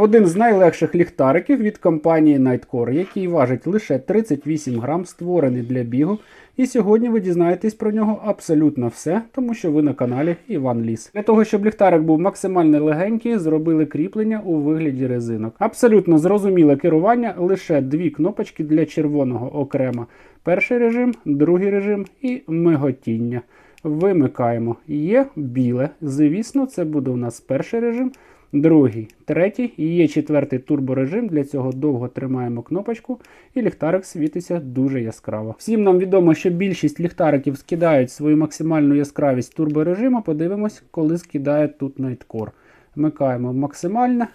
Один з найлегших ліхтариків від компанії Nightcore, який важить лише 38 грам, створений для бігу. І сьогодні ви дізнаєтесь про нього абсолютно все, тому що ви на каналі Іван Ліс. Для того, щоб ліхтарик був максимально легенький, зробили кріплення у вигляді резинок. Абсолютно зрозуміле керування, лише дві кнопочки для червоного окремо. Перший режим, другий режим і миготіння. Вимикаємо. Є біле. Звісно, це буде у нас перший режим. Другий, третій і є четвертий турборежим. Для цього довго тримаємо кнопочку, і ліхтарик світиться дуже яскраво. Всім нам відомо, що більшість ліхтариків скидають свою максимальну яскравість турборежиму. Подивимось, коли скидає тут Nightcore. Вмикаємо максимальне.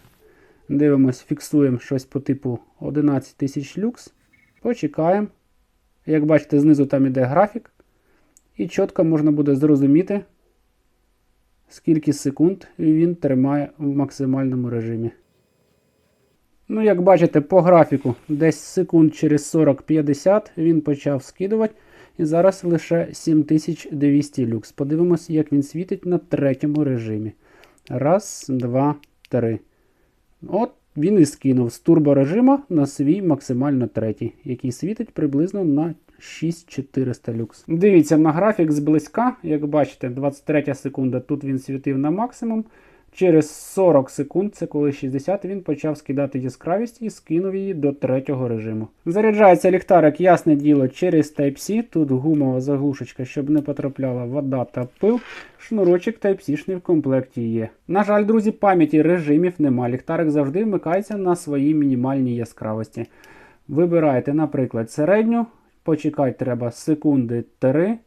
Дивимось, фіксуємо щось по типу 11 тисяч люкс. Почекаємо. Як бачите, знизу там іде графік. І чітко можна буде зрозуміти, скільки секунд він тримає в максимальному режимі. Ну, як бачите, по графіку десь секунд через 40-50 він почав скидувати. І зараз лише 7200 люкс. Подивимось, як він світить на третьому режимі. Раз, два, три. От він і скинув з турборежима на свій максимально третій, який світить приблизно на 6400 люкс. Дивіться на графік зблизька. Як бачите, 23 секунда тут він світив на максимум. Через 40 секунд, це коли 60, він почав скидати яскравість і скинув її до третього режиму. Заряджається ліхтарик, ясне діло, через Type-C. Тут гумова заглушечка, щоб не потрапляла вода та пил. Шнурочок Type-C в комплекті є. На жаль, друзі, пам'яті режимів нема. Ліхтарик завжди вмикається на своїй мінімальній яскравості. Вибираєте, наприклад, середню. Почекати треба секунди 3.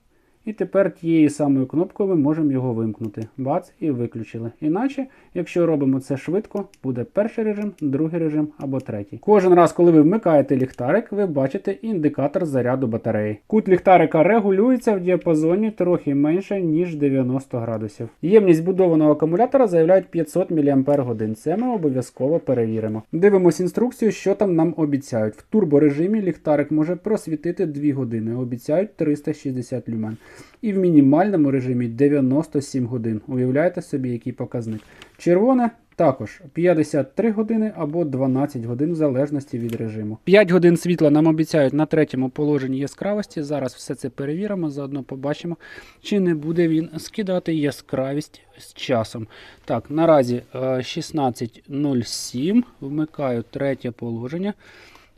І тепер тією самою кнопкою ми можемо його вимкнути. Бац, і виключили. Іначе, якщо робимо це швидко, буде перший режим, другий режим або третій. Кожен раз, коли ви вмикаєте ліхтарик, ви бачите індикатор заряду батареї. Кут ліхтарика регулюється в діапазоні трохи менше, ніж 90 градусів. Ємність будованого акумулятора заявляють 500 мАч. Це ми обов'язково перевіримо. Дивимось інструкцію, що там нам обіцяють. В турборежимі ліхтарик може просвітити 2 години. Обіцяють 360 люмен. І в мінімальному режимі 97 годин. Уявляєте собі, який показник. Червоне також 53 години або 12 годин в залежності від режиму. 5 годин світла нам обіцяють на третьому положенні яскравості. Зараз все це перевіримо, заодно побачимо, чи не буде він скидати яскравість з часом. Так, наразі е, 16.07. Вмикаю третє положення.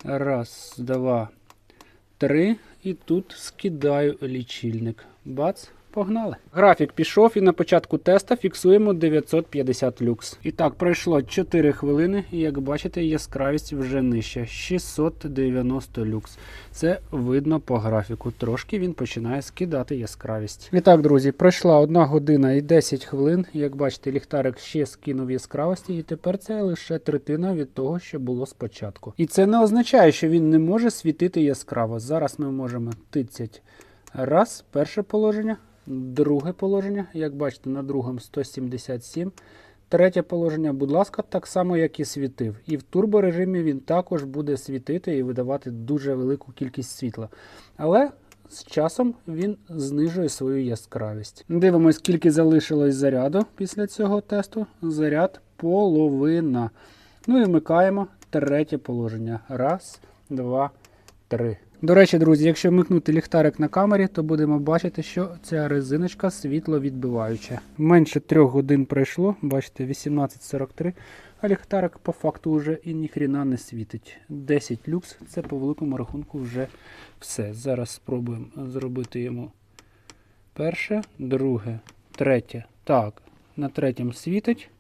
Раз, два, три. І тут скидаю лічильник. Бац, погнали. Графік пішов і на початку теста фіксуємо 950 люкс. І так, пройшло 4 хвилини, і як бачите, яскравість вже нижча. 690 люкс. Це видно по графіку. Трошки він починає скидати яскравість. І так, друзі, пройшла 1 година і 10 хвилин. Як бачите, ліхтарик ще скинув яскравості, і тепер це лише третина від того, що було спочатку. І це не означає, що він не може світити яскраво. Зараз ми можемо тицять. Раз, перше положення, друге положення, як бачите, на другому 177. Третє положення, будь ласка, так само, як і світив. І в турборежимі він також буде світити і видавати дуже велику кількість світла. Але з часом він знижує свою яскравість. Дивимось, скільки залишилось заряду після цього тесту. Заряд половина. Ну і вмикаємо третє положення. Раз, два, три. До речі, друзі, якщо вмикнути ліхтарик на камері, то будемо бачити, що ця резиночка світловідбиваюча. Менше трьох годин пройшло, бачите, 18.43, а ліхтарик по факту вже і ніхріна не світить. 10 люкс, це по великому рахунку вже все. Зараз спробуємо зробити йому перше, друге, третє. Так, на третьому світить.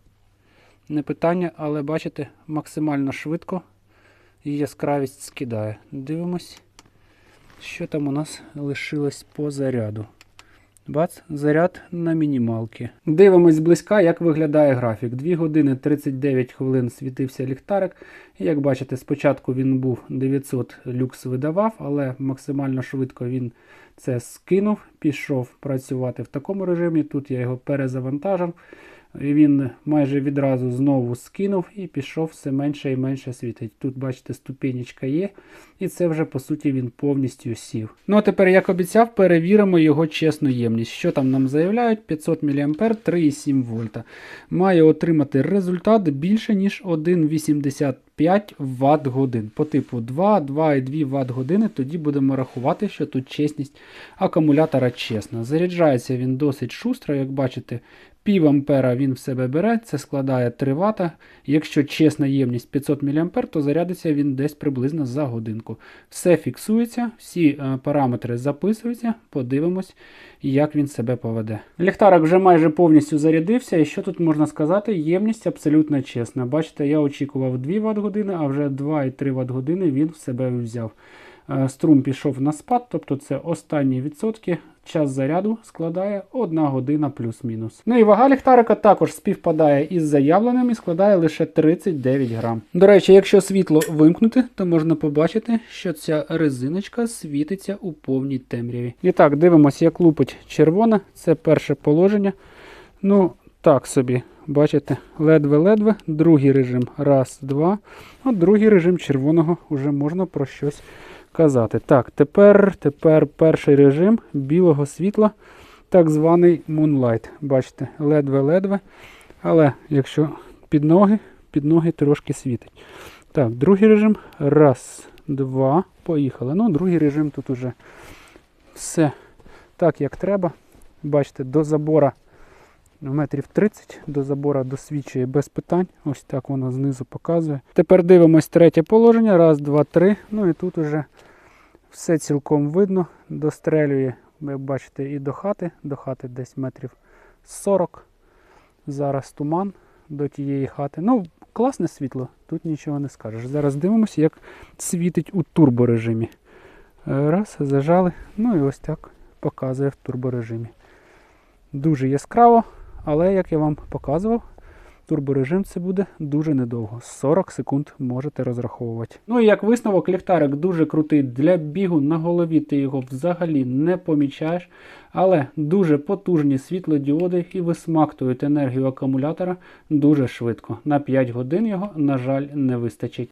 Не питання, але бачите, максимально швидко і яскравість скидає. Дивимось. Що там у нас лишилось по заряду? Бац, заряд на мінімалки. Дивимось зблизька, як виглядає графік. 2 години 39 хвилин світився ліхтарик. І як бачите, спочатку він був 900 люкс видавав, але максимально швидко він це скинув, пішов працювати в такому режимі. Тут я його перезавантажив. Він майже відразу знову скинув і пішов все менше і менше світить. Тут, бачите, ступенечка є, і це вже по суті він повністю сів. Ну а тепер, як обіцяв, перевіримо його чесну ємність. Що там нам заявляють? 500 мА 3,7 вольта. Має отримати результат більше, ніж 1,85 Вт годин. По типу 2, 2,2 Вт години. Тоді будемо рахувати, що тут чесність акумулятора чесна. Заряджається він досить шустро, як бачите. Пів ампера він в себе бере, це складає 3 Вт. Якщо чесна ємність 500 мА, то зарядиться він десь приблизно за годинку. Все фіксується, всі е, параметри записуються, подивимось, як він себе поведе. Ліхтарик вже майже повністю зарядився, і що тут можна сказати? Ємність абсолютно чесна. Бачите, я очікував 2 Вт години, а вже 2,3 Вт години він в себе взяв. Е, Струм пішов на спад, тобто це останні відсотки. Час заряду складає 1 година плюс-мінус. Ну і вага ліхтарика також співпадає із заявленим і складає лише 39 грам. До речі, якщо світло вимкнути, то можна побачити, що ця резиночка світиться у повній темряві. І так, дивимося, як лупить червона. Це перше положення. Ну, так собі, бачите, ледве-ледве. Другий режим. Раз, два. А другий режим червоного вже можна про щось казати. Так, тепер, тепер перший режим білого світла, так званий Moonlight. Бачите, ледве-ледве. Але якщо під ноги, під ноги трошки світить. Так, другий режим. Раз, два. Поїхали. Ну, другий режим тут уже все так, як треба. Бачите, до забора метрів 30 до забора досвідчує без питань. Ось так воно знизу показує. Тепер дивимось третє положення. Раз, два, три. Ну і тут уже все цілком видно. Дострелює, як бачите, і до хати. До хати десь метрів 40. Зараз туман до тієї хати. Ну, класне світло, тут нічого не скажеш. Зараз дивимося, як світить у турборежимі. Е, Раз, зажали. Ну і ось так показує в турборежимі. Дуже яскраво, але як я вам показував, турборежим це буде дуже недовго. 40 секунд можете розраховувати. Ну і як висновок, ліхтарик дуже крутий для бігу. На голові ти його взагалі не помічаєш, але дуже потужні світлодіоди і висмактують енергію акумулятора дуже швидко. На 5 годин його, на жаль, не вистачить.